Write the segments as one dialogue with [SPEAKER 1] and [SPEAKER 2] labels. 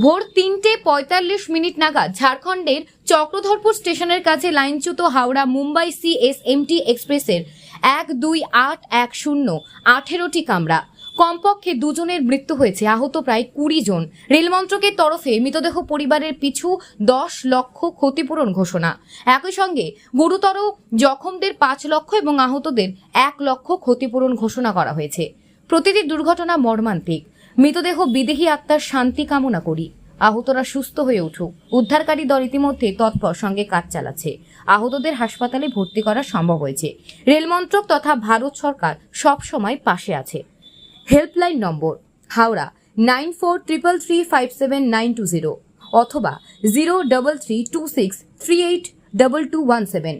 [SPEAKER 1] ভোর তিনটে পঁয়তাল্লিশ মিনিট নাগাদ ঝাড়খণ্ডের চক্রধরপুর স্টেশনের কাছে লাইনচ্যুত হাওড়া মুম্বাই সিএসএমটি এক্সপ্রেসের এক দুই আট এক শূন্য আঠেরোটি কামরা। কমপক্ষে দুজনের মৃত্যু হয়েছে, আহত প্রায় কুড়ি জন। রেলমন্ত্রকের তরফে মৃতদেহ পরিবারের পিছু দশ লক্ষ ক্ষতিপূরণ ঘোষণা। একই সঙ্গে গুরুতর জখমদের পাঁচ লক্ষ এবং আহতদের এক লক্ষ ক্ষতিপূরণ ঘোষণা করা হয়েছে। প্রতিটি দুর্ঘটনা মর্মান্তিক। মৃতদেহ বিদেহী আত্মার শান্তি কামনা করি। আহতরা সুস্থ হয়ে উঠুক। উদ্ধারকারী দল ইতিমধ্যে তৎপর সঙ্গে কাজ চালাচ্ছে। আহতদের হাসপাতালে ভর্তি করা সম্ভব হয়েছে। রেলমন্ত্রক তথা ভারত সরকার সব সময় পাশে আছে। Helpline number, Howrah, nine four triple three five seven nine two zero অথবা zero double three two six three eight double two one seven.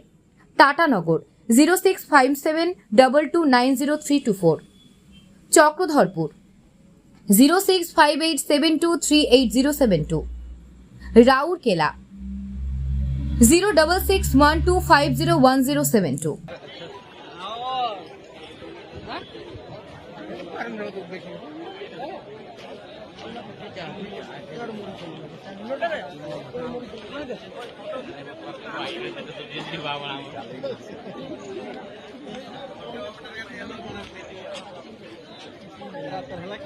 [SPEAKER 1] Tatanagar zero six five seven double two nine zero three two four. Chakradharpur zero six five eight seven two three eight zero seven two Rourkela zero double six one two five zero one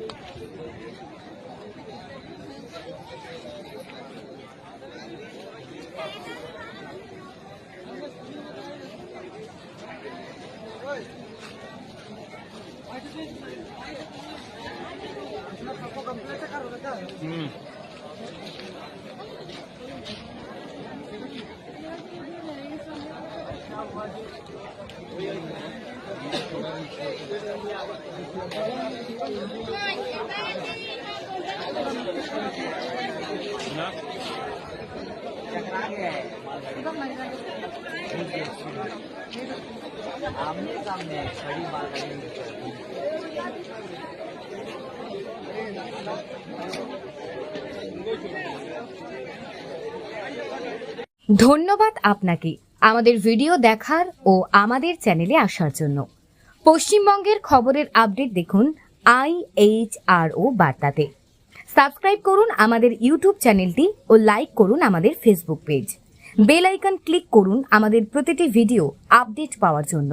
[SPEAKER 1] zero seven two
[SPEAKER 2] आमने सामने खड़ी बात है
[SPEAKER 1] ধন্যবাদ আপনাকে আমাদের video দেখার ও আমাদের চ্যানেলে আসার জন্য পশ্চিমবঙ্গের খবরের আপডেট দেখুন আই এইচ আর ও বার্তাতে। সাবস্ক্রাইব করুন আমাদের ইউটিউব চ্যানেলটি ও লাইক করুন আমাদের Facebook page bell icon click করুন আমাদের প্রতিটি ভিডিও আপডেট পাওয়ার জন্য।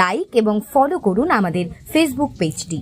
[SPEAKER 1] লাইক এবং ফলো করুন আমাদের ফেসবুক পেজটি